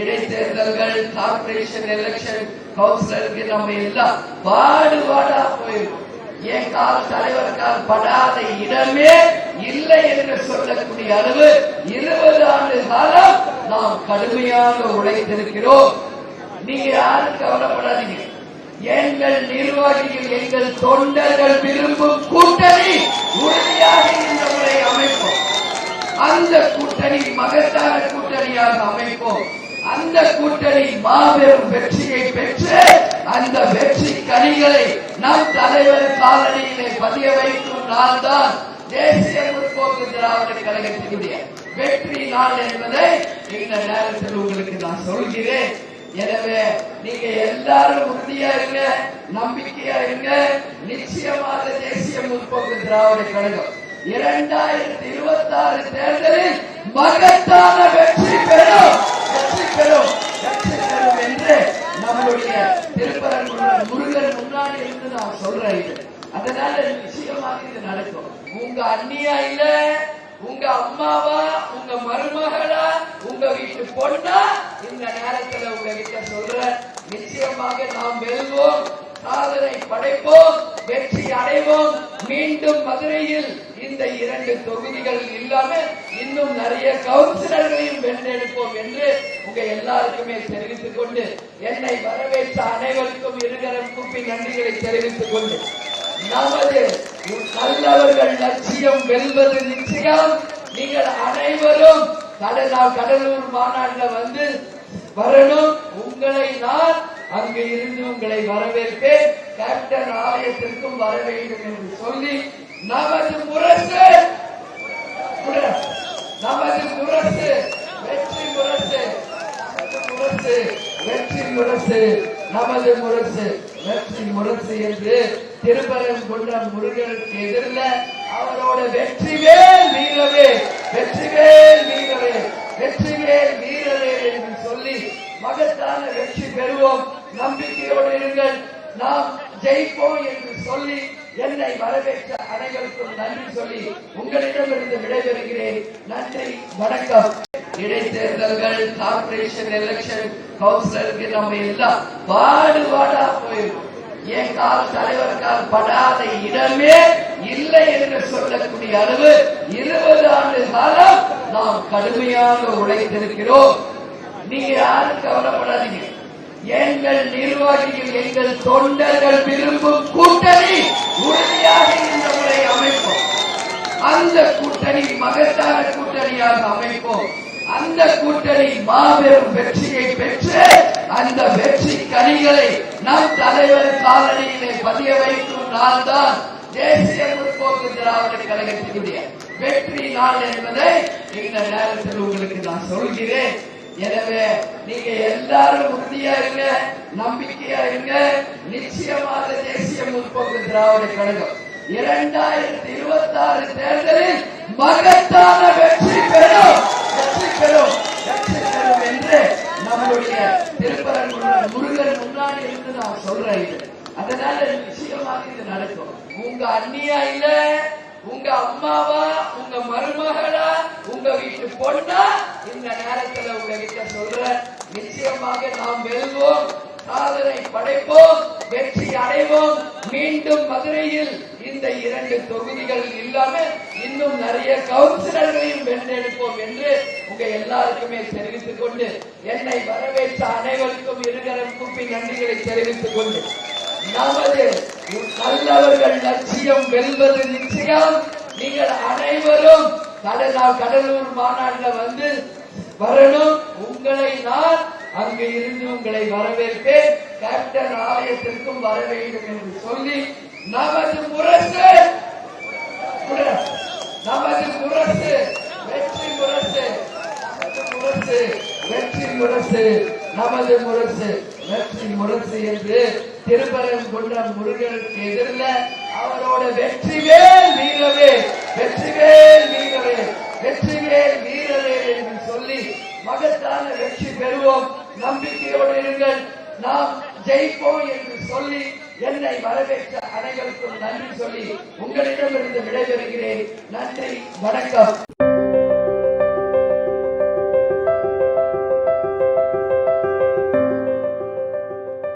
இடைத்தேர்தல்கள் corporation election கவுன்சிலருக்கு நம்ம எல்லாம் பாடுபாடா போயிருக்கோம் என் தலைவருக்கால் படாத இடமே இல்லை என்று சொல்லக்கூடிய அளவு இருபது ஆண்டு காலம் நாம் கடுமையாக உழைத்திருக்கிறோம். நீங்க யாரும் கவலைப்படாதீங்க. எங்கள் நிர்வாகிகள் எங்கள் தொண்டர்கள் விரும்பும் கூட்டணி உறுதியாக இந்த முறை அமைப்போம். அந்த கூட்டணி மகத்தான கூட்டணியாக அமைப்போம். அந்த கூட்டணி மாபெரும் வெற்றியை பெற்று அந்த வெற்றி கனிகளை நம் தலைவர் காலனியிலே பதிய வைக்கும் நாள் தான் தேசிய முற்போக்கு திராவிட கழகத்தினுடைய வெற்றி நாள் என்பதை இந்த நேரத்தில் உங்களுக்கு நான் சொல்கிறேன். எனவே நீங்க எல்லாரும் உறுதியா இருங்க நம்பிக்கையா இருங்க. நிச்சயமாக தேசிய முற்போக்கு திராவிட கழகம் இரண்டாயிரத்தி இருபத்தி ஆறு தேர்தலில் மகத்தான வெற்றி பெறும் வெற்றி பெறும் வெற்றி பெறும் என்று நம்முடைய திருப்பரங்குன்றம் முருகன் முன்னாடி இருந்து நான் சொல்றேன் இது. அதனால நிச்சயமாக இது நடக்கும். உங்க அண்ணியா இல்ல உங்க அம்மாவா உங்க மருமகளா உங்க வீட்டு பொண்ணா? இந்த நேரத்துல உங்ககிட்ட சொல்ற நிச்சயமாக நாம் வெல்வோம் சாதனை படைப்போம் வெற்றி அடைவோம். மீண்டும் மதுரையில் இந்த இரண்டு தொகுதிகள் இல்லாம இன்னும் நிறைய கவுன்சிலர்களையும் வென்றெடுப்போம் என்று உங்க எல்லாருக்குமே தெரிவித்துக் கொண்டு என்னை வரவேற்ற அனைவருக்கும் இருகரம் கூப்பி நன்றிகளை தெரிவித்துக் கொண்டு நமது நல்லவர்கள் லட்சியம் வெல்வது நிச்சயம். நீங்கள் அனைவரும் கடலூர் கடலூர் மாநாட்டில் வந்து வரணும். உங்களை நான் அங்கு இருந்து உங்களை வரவேற்பேன். கேப்டன் ஆலயத்திற்கும் வர வேண்டும் என்று சொல்லி நமது முரசு. நமது முரசு வெற்றி முரசு. முரசு வெற்றி முரசு. நமது முரசு வெற்றி முரசு என்று திருப்பரங்குன்றம் முருகனுக்கு எதிரில் அவரோட வெற்றிவேல் வீரவே வெற்றிவேல் வீரவே வெற்றிவேல் வீரவே என்று சொல்லி மகத்தான வெற்றி பெறுவோம். நம்பிக்கையோடு இருங்கள். நாம் ஜெயிப்போம் என்று சொல்லி என்னை வரவேற்ற அனைவருக்கும் நன்றி சொல்லி உங்களிடமிருந்து விடைபெறுகிறேன். நன்றி வணக்கம். இடைத்தேர்தல்கள் கார்பரேஷன் எலெக்ஷன் கவுன்சிலருக்கு நம்ம எல்லாம் பாடுபாடா போயிருக்கோம் என் கால தலைவருக்கால் படாத இடமே இல்லை என்று சொல்லக்கூடிய அளவு இருபது ஆண்டு காலம் நாம் கடுமையாக உழைத்திருக்கிறோம். நீங்க யாரும் கவலைப்படாதீங்க. எங்கள் நிர்வாகிகள் எங்கள் தொண்டர்கள் விரும்பும் கூட்டணி உறுதியாக இந்த முறை அமைப்போம். அந்த கூட்டணி மகத்தான கூட்டணியாக அமைப்போம். அந்த கூட்டணி மாபெரும் வெற்றியை பெற்று அந்த வெற்றி கனிகளை நம் தலைவர் காலனியிலே பதிய வைக்கும் நாள் தான் தேசிய முற்போக்கு திராவிட கழகத்தினுடைய வெற்றி நாள் என்பதை இந்த நேரத்தில் உங்களுக்கு நான் சொல்கிறேன். எனவே நீங்க எல்லாரும் உறுதியா இருங்க நம்பிக்கையா இருங்க. நிச்சயமாக தேசிய முற்போக்கு திராவிட கழகம் இரண்டாயிரத்தி இருபத்தி ஆறு தேர்தலில் மகத்தான வெற்றி பெறும். ரட்சகரும் ரட்சகரும் என்று நம்முடைய திருப்பரங்குன்றம் முருகன் முன்னாடி இருந்து நான் சொல்றேன் இது. அதனால நிச்சயமாக இது நடக்கும். உங்க அண்ணியா இல்ல உங்க அம்மாவா உங்க மருமகளா உங்க வீட்டு பொண்ணா இந்த நேரத்துல உங்ககிட்ட சொல்றேன். நிச்சயமாக நாம் வெல்வோம் சாதனை படைப்போம். வெற்றி அடைவோம். மீண்டும் மதுரையில் இந்த இரண்டு தொகுதிகள் இல்லாம இன்னும் நிறைய கவுன்சிலர்களையும் வென்றெடுப்போம் என்று உங்க எல்லாருக்குமே தெரிவித்துக் கொண்டு என்னை வரவேற்ற அனைவருக்கும் இருகரம் கூப்பி நன்றிகளை தெரிவித்துக் கொண்டு நமது நல்லவர்கள் லட்சியம் வெல்வது நிச்சயம். நீங்கள் அனைவரும் கடலூர் கடலூர் மாநாட்டில் வந்து வரணும். உங்களை நான் அங்கு இருந்து உங்களை வரவேற்பேன் கேப்டன் ஆலயத்திற்கும் வர வேண்டும் என்று சொல்லி நமது முரசு. நமது முரசு. வெற்றி முரசு. நமது முரசு. வெற்றி முரசு. நமது முரசு. வெற்றி முரசு என்று திருப்பரங்குன்றம் முருகனுக்கு எதிரில் அவரோட வெற்றிவேல் வீரவே வெற்றிவேல் வீரவே வெற்றிவேல் வீரவே என்று சொல்லி மகத்தான வெற்றி பெறுவோம். நம்பிக்கையோடு இருங்கள். நாம் ஜெயிப்போம் என்று சொல்லி என்னை வரவேற்ற அனைவருக்கும் நன்றி சொல்லி உங்களிடமிருந்து விடைபெறுகிறேன். நன்றி வணக்கம்.